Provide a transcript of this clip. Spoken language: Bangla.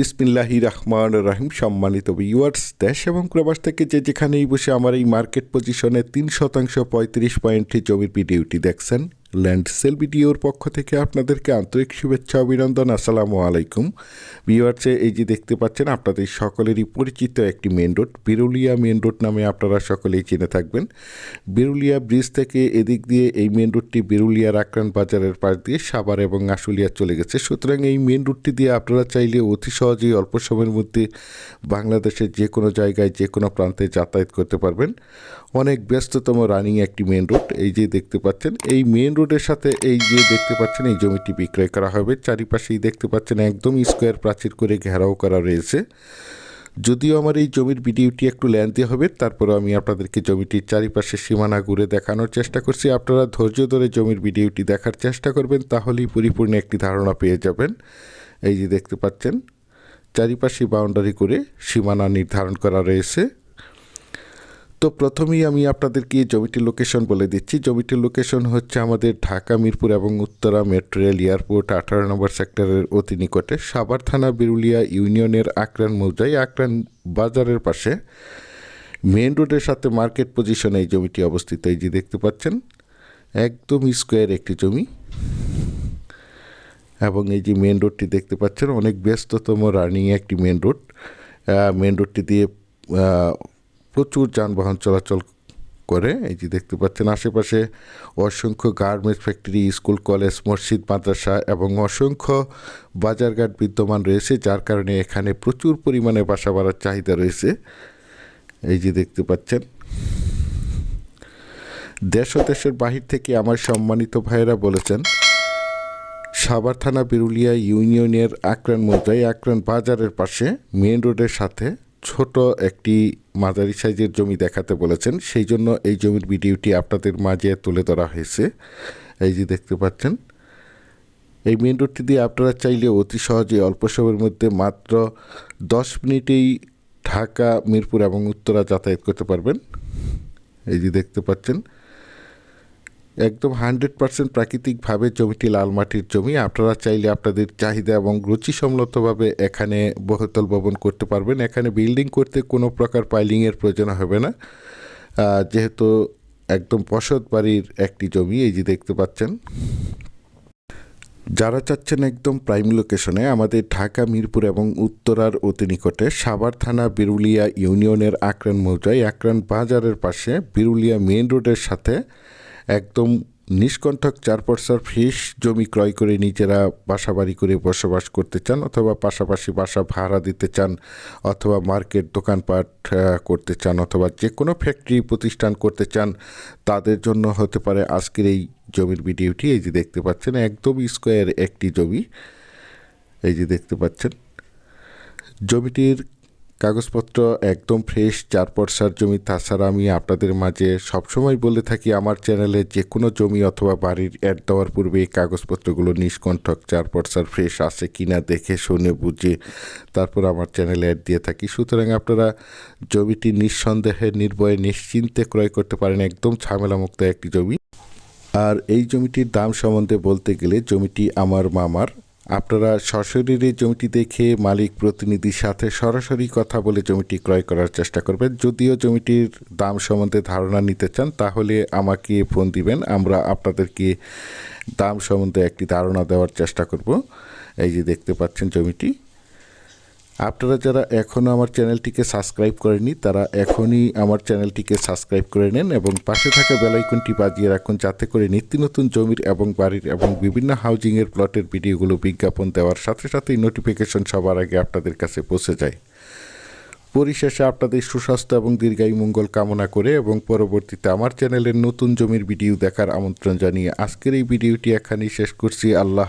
বিসমিল্লাহি রহমান রাহিম, সম্মানিত ভিউয়ার্স দেশ এবং ক্রবাস থেকে যে যেখানেই বসে আমার এই মার্কেট পজিশনে তিন শতাংশ পঁয়ত্রিশ পয়েন্টে জমির পিডিউটি দেখছেন। ল্যান্ড সেল ভিডিওর পক্ষ থেকে আপনাদেরকে আন্তরিক শুভেচ্ছা অভিনন্দন। আসসালামু আলাইকুম। ভিউয়ার্সে এই যে দেখতে পাচ্ছেন, আপনাদের সকলেরই পরিচিত একটি main road, Birulia main road নামে আপনারা সকলেই চিনে থাকবেন। বিরুলিয়া ব্রিজ থেকে এদিক দিয়ে এই মেন রোডটি বিরুলিয়ার আক্রান বাজারের পাশ দিয়ে সাভার এবং আশুলিয়া চলে গেছে। সুতরাং এই মেন রোডটি দিয়ে আপনারা চাইলে অতি সহজেই অল্প সময়ের মধ্যে বাংলাদেশের যে কোনো জায়গায়, যে কোনো প্রান্তে যাতায়াত করতে পারবেন। অনেক ব্যস্ততম রানিং একটি মেন রোড, এই যে দেখতে পাচ্ছেন, এই মেন রোডের সাথে এই যে দেখতে পাচ্ছেন, এই জমিটি বিক্রয় করা হবে। চারিপাশেই দেখতে পাচ্ছেন একদম স্কোয়ার প্রাচীর করে ঘেরাও করা রয়েছে। যদিও আমার এই জমির ভিডিওটি একটু লেন্থি হবে, তারপরে আমি আপনাদেরকে জমিটির চারিপাশে সীমানা ঘুরে দেখানোর চেষ্টা করছি। আপনারা ধৈর্য ধরে জমির ভিডিওটি দেখার চেষ্টা করবেন, তাহলেই পরিপূর্ণ একটি ধারণা পেয়ে যাবেন। এই যে দেখতে পাচ্ছেন, চারিপাশে বাউন্ডারি করে সীমানা নির্ধারণ করা রয়েছে। তো প্রথমেই আমি আপনাদেরকে এই জমিটির লোকেশন বলে দিচ্ছি। জমিটির লোকেশন হচ্ছে আমাদের ঢাকা, মিরপুর এবং উত্তরা মেট্রো রেল এয়ারপোর্ট আঠারো নম্বর সেক্টরের অতি নিকটে। সাভার থানা, বিরুলিয়া ইউনিয়নের আক্রান মৌজায় আক্রান বাজারের পাশে মেন রোডের সাথে মার্কেট পজিশনে এই জমিটি অবস্থিত। এই যে দেখতে পাচ্ছেন, একদম স্কোয়ার একটি জমি। এবং এই যে মেন রোডটি দেখতে পাচ্ছেন, অনেক ব্যস্ততম রানিং একটি মেন রোড মেন রোডটি দিয়ে প্রচুর যানবাহন চলাচল করে, এই যে দেখতে পাচ্ছেন আশেপাশে অসংখ্য গার্মেন্টস ফ্যাক্টরি স্কুল কলেজ মসজিদ, মাদ্রাসা এবং অসংখ্য বাজারঘাট বিদ্যমান রয়েছে, যার কারণে এখানে প্রচুর পরিমাণে বাসা বাড়ার চাহিদা রয়েছে। এই যে দেখতে পাচ্ছেন, দেশ ও দেশের বাহির থেকে আমার সম্মানিত ভাইয়েরা বলেছেন, সাভার থানা, বিরুলিয়া ইউনিয়নের আক্রান মৌজায় আক্রান বাজারের পাশে মেন রোডের সাথে ছোট একটি মাঝারি সাইজের জমি দেখাতে বলেছেন। সেই জন্য এই জমির ভিডিওটি আপনাদের মাঝে তুলে ধরা হয়েছে। এই যে দেখতে পাচ্ছেন, এই মেন রোডটি দিয়ে আপনারা চাইলে অতি সহজে অল্প সময়ের মধ্যে মাত্র দশ মিনিটেই ঢাকা, মিরপুর এবং উত্তরা যাতায়াত করতে পারবেন। এই যে দেখতে পাচ্ছেন একদম হান্ড্রেড পার্সেন্ট প্রাকৃতিকভাবে জমিটি লাল মাটির জমি। আপনারা চাইলে আপনাদের চাহিদা এবং রুচিসম্মতভাবে এখানে বহুতল ভবন করতে পারবেন। এখানে বিল্ডিং করতে কোনো প্রকার পাইলিংয়ের প্রয়োজন হবে না। যেহেতু একদম বসত বাড়ির একটি জমি, এই যে দেখতে পাচ্ছেন। যারা চাচ্ছেন একদম প্রাইম লোকেশনে, আমাদের ঢাকা, মিরপুর এবং উত্তরার অতি নিকটে সাভার থানা, বিরুলিয়া ইউনিয়নের আক্রান মৌজায়, আক্রান বাজারের পাশে বিরুলিয়া মেইন রোডের সাথে একদম নিষ্কণ্ঠক চার পরসার ফ্রেশ জমি ক্রয় করে নিজেরা বাসা বাড়ি করে বসবাস করতে চান অথবা পাশাপাশি বাসা ভাড়া দিতে চান অথবা মার্কেট দোকানপাট করতে চান অথবা যে কোনো ফ্যাক্টরি প্রতিষ্ঠান করতে চান, তাদের জন্য হতে পারে আজকের এই জমির ভিডিওটি। এই যে দেখতে পাচ্ছেন, একদম স্কোয়ার একটি জমি। এই যে দেখতে পাচ্ছেন, জমিটির কাগজপত্র একদম ফ্রেশ চার পরসার জমি। তাছাড়া আমি আপনাদের মাঝে সবসময় বলে থাকি, আমার চ্যানেলে যে কোনো জমি অথবা বাড়ির অ্যাড দেওয়ার পূর্বে এই কাগজপত্রগুলো নিষ্কণ্ঠক চার পরসার ফ্রেশ আছে কিনা দেখে, শুনে, বুঝে তারপর আমার চ্যানেলে অ্যাড দিয়ে থাকি। সুতরাং আপনারা জমিটি নিঃসন্দেহে, নির্ভয়ে, নিশ্চিন্তে ক্রয় করতে পারেন। একদম ঝামেলামুক্ত একটি জমি। আর এই জমিটির দাম সম্বন্ধে বলতে গেলে জমিটি আমার মামার আপনারা সশরীরে জমিটি দেখে মালিক প্রতিনিধির সাথে সরাসরি কথা বলে জমিটি ক্রয় করার চেষ্টা করবেন। যদিও জমিটির দাম সম্বন্ধে ধারণা নিতে চান, তাহলে আমাকে ফোন দিবেন। আমরা আপনাদেরকে দাম সম্বন্ধে একটি ধারণা দেওয়ার চেষ্টা করব। এই যে দেখতে পাচ্ছেন জমিটি। আপনারা যারা এখনও আমার চ্যানেলটিকে সাবস্ক্রাইব করেনি তারা এখনই আমার চ্যানেলটিকে সাবস্ক্রাইব করে নেন এবং পাশে থাকা বেলাইকনটি বাজিয়ে রাখুন যাতে করে নিত্য নতুন জমির এবং বাড়ির এবং বিভিন্ন হাউজিংয়ের প্লটের ভিডিওগুলো বিজ্ঞাপন দেওয়ার সাথে সাথেই নোটিফিকেশন সবার আগে আপনাদের কাছে পৌঁছে যায়। পরিশেষে আপনাদের সুস্বাস্থ্য এবং দীর্ঘায়ু মঙ্গল কামনা করে এবং পরবর্তীতে আমার চ্যানেলের নতুন জমির ভিডিও দেখার আমন্ত্রণ জানিয়ে আজকের এই ভিডিওটি এখানেই শেষ করছি। আল্লাহ